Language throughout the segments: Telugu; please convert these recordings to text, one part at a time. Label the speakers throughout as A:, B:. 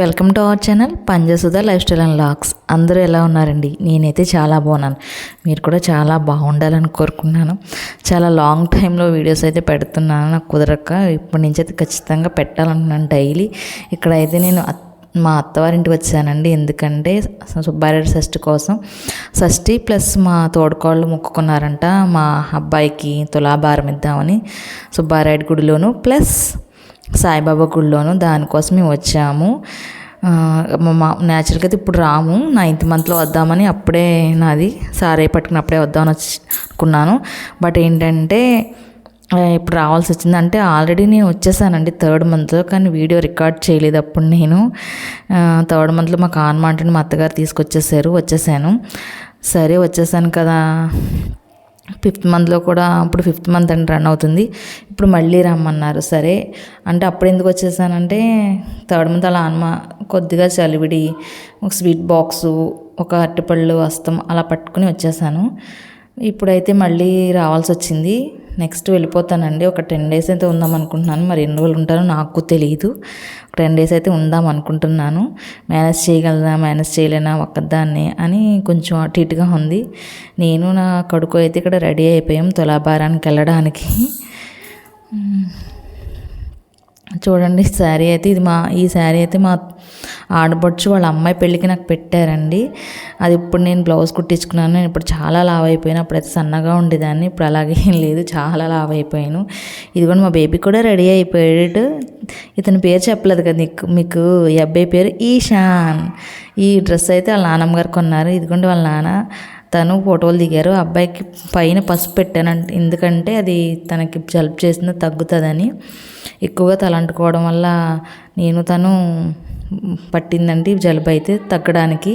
A: Welcome to our channel Panjasudha lifestyle and lakhs. అందరూ ఎలా ఉన్నారండి? నేనైతే చాలా బాగున్నాను. మీరు కూడా చాలా బాగుండాలని కోరుకున్నాను చాలా లాంగ్ టైంలో వీడియోస్ అయితే పెడుతున్నాను. నాకు కుదరక ఇప్పటి నుంచి అయితే ఖచ్చితంగా పెట్టాలనుకున్నాను డైలీ ఇక్కడైతే నేను మా అత్తవారింటికి వచ్చానండి. ఎందుకంటే సుబ్బారెడ్డి షష్ఠి కోసం. షష్ఠి ప్లస్ మా తోడుకోళ్ళు మొక్కుకున్నారంట. మా అబ్బాయికి తులాభారం ఇద్దామని సుబ్బారెడ్డి గుడిలోను. ప్లస్ సాయిబాబా గుడిలోను దానికోసం మేము వచ్చాము మా న్యాచురల్గా అయితే ఇప్పుడు రాము. నైన్త్ మంత్లో వద్దామని అప్పుడే నాది సారే పట్టుకుని అప్పుడే వద్దామని వచ్చి అనుకున్నాను. బట్ ఏంటంటే ఇప్పుడు రావాల్సి వచ్చింది. అంటే ఆల్రెడీ నేను వచ్చేసానండి థర్డ్ మంత్లో కానీ వీడియో రికార్డ్ చేయలేదు అప్పుడు నేను. థర్డ్ మంత్లో మా కాన్మాంటని మా అత్తగారు తీసుకొచ్చేసారు వచ్చేసాను. సరే వచ్చేసాను కదా. ఫిఫ్త్ మంత్లో కూడా ఇప్పుడు ఫిఫ్త్ మంత్ అని రన్ అవుతుంది. ఇప్పుడు మళ్ళీ రమ్మన్నారు. సరే. అంటే అప్పుడు ఎందుకు వచ్చేసానంటే థర్డ్ మంత్ అలా అన్మ కొద్దిగా చలివిడి ఒక స్వీట్ బాక్సు ఒక అరటిపళ్ళు వస్తం అలా పట్టుకుని వచ్చేసాను. ఇప్పుడైతే మళ్ళీ రావాల్సి వచ్చింది. నెక్స్ట్ వెళ్ళిపోతానండి. ఒక టెన్ డేస్ అయితే ఉందాం అనుకుంటున్నాను. మరి ఎన్ని రోజులు ఉంటానో నాకు తెలియదు టెన్ డేస్ అయితే ఉందాం అనుకుంటున్నాను. మేనేజ్ చేయగలనా? మేనేజ్ చేయలేనా? ఒక్కదాన్ని అని కొంచెం అటు ఇటుగా ఉంది. నేను నా కొడుకు అయితే ఇక్కడ రెడీ అయిపోయాం తులాభారానికి వెళ్ళడానికి. చూడండి శారీ అయితే ఇది మా ఈ శారీ అయితే మా ఆడపడుచు వాళ్ళ అమ్మాయి పెళ్ళికి నాకు పెట్టారండి. అది ఇప్పుడు నేను బ్లౌజ్ కుట్టించుకున్నాను. నేను ఇప్పుడు చాలా లావ్ అయిపోయాను అప్పుడైతే సన్నగా ఉండేదాన్ని. ఇప్పుడు అలాగే ఏం లేదు. చాలా లావ్ అయిపోయాను ఇది కూడా మా బేబీ కూడా రెడీ అయిపోయాడు. ఇతని పేరు చెప్పలేదు కదా నీకు మీకు ఈ అబ్బాయి పేరు? ఈశాన్. ఈ డ్రెస్ అయితే వాళ్ళ నాన్నమ్మ గారు కొన్నారు. ఇదిగోండి వాళ్ళ నాన్న తను ఫోటోలు దిగారు. అబ్బాయికి పైన పసుపు పెట్టానంట. ఎందుకంటే అది తనకి జలుబు చేసిన తగ్గుతుందని. ఎక్కువగా తలంటుకోవడం వల్ల నేను తను పట్టిందండి. జలుబు అయితే తగ్గడానికి.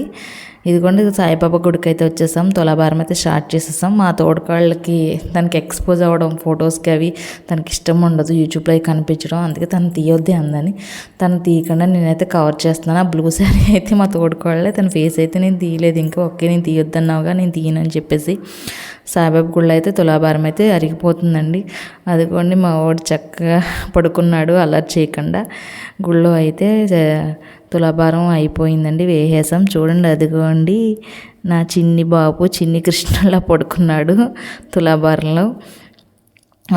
A: ఇదిగోండి సాయిబాబా గుడికి అయితే వచ్చేసాం. తులాభారం అయితే స్టార్ట్ చేసేసాం. మా తోడుకాళ్ళకి తనకి ఎక్స్పోజ్ అవ్వడం ఫొటోస్కి అవి తనకి ఇష్టం ఉండదు. యూట్యూబ్లో కనిపించడం. అందుకే తను తీయొద్ది అందని. తను తీయకుండా నేనైతే కవర్ చేస్తున్నాను. ఆ బ్లూ శారీ అయితే మా తోడుకోళ్ళే. తన ఫేస్ అయితే నేను తీయలేదు. ఇంకా ఓకే నేను తీయొద్దన్నావుగా నేను తీయను అని చెప్పేసి. సాయిబాబు గుళ్ళు అయితే తులాభారం అయితే అరిగిపోతుందండి. అదిగోండి మా వాడు చక్కగా పడుకున్నాడు అలర్ట్ చేయకుండా. గుళ్ళో అయితే తులాభారం అయిపోయిందండి వేసేసాం. చూడండి అదిగోండి నా చిన్ని బాబు చిన్ని కృష్ణలా పడుకున్నాడు తులాభారంలో.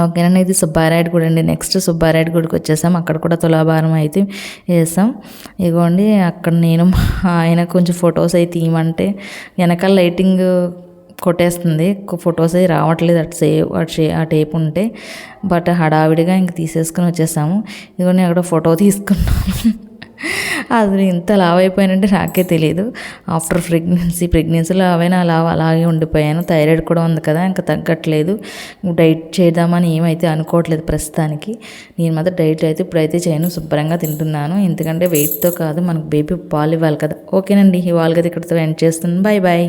A: ఓకేనండి ఇది సుబ్బారాయుడు గుడి అండి. నెక్స్ట్ సుబ్బారాయుడు గుడికి వచ్చేసాం. అక్కడ కూడా తులాభారం అయితే వేసాం. ఇదిగోండి అక్కడ నేను ఆయన కొంచెం ఫొటోస్ అయితే తీయమంటే వెనకాల లైటింగ్ కొట్టేస్తుంది. ఫొటోస్ అవి రావట్లేదు. అటు సేవ్ అటు ఆ టేప్ ఉంటే. బట్ హడావిడిగా ఇంక తీసేసుకుని వచ్చేసాము. ఇదిగో నేను అక్కడ ఫోటో తీసుకున్నాను. అది ఇంత లావ్ అయిపోయానంటే నాకే తెలియదు ఆఫ్టర్ ప్రెగ్నెన్సీ ప్రెగ్నెన్సీలో అవైనా లావ్ అలాగే ఉండిపోయాను. థైరాయిడ్ కూడా ఉంది కదా ఇంకా తగ్గట్లేదు. డైట్ చేద్దామని ఏమైతే అనుకోవట్లేదు ప్రస్తుతానికి. నేను మాత్రం డైట్ అయితే ఇప్పుడైతే చేయను. శుభ్రంగా తింటున్నాను. ఎందుకంటే వెయిట్తో కాదు మనకు బేబీ పాలు ఇవ్వాలి కదా. ఓకేనండి ఇవాళ కదా ఇక్కడితో ఎండ్ చేస్తున్నాను. Bye bye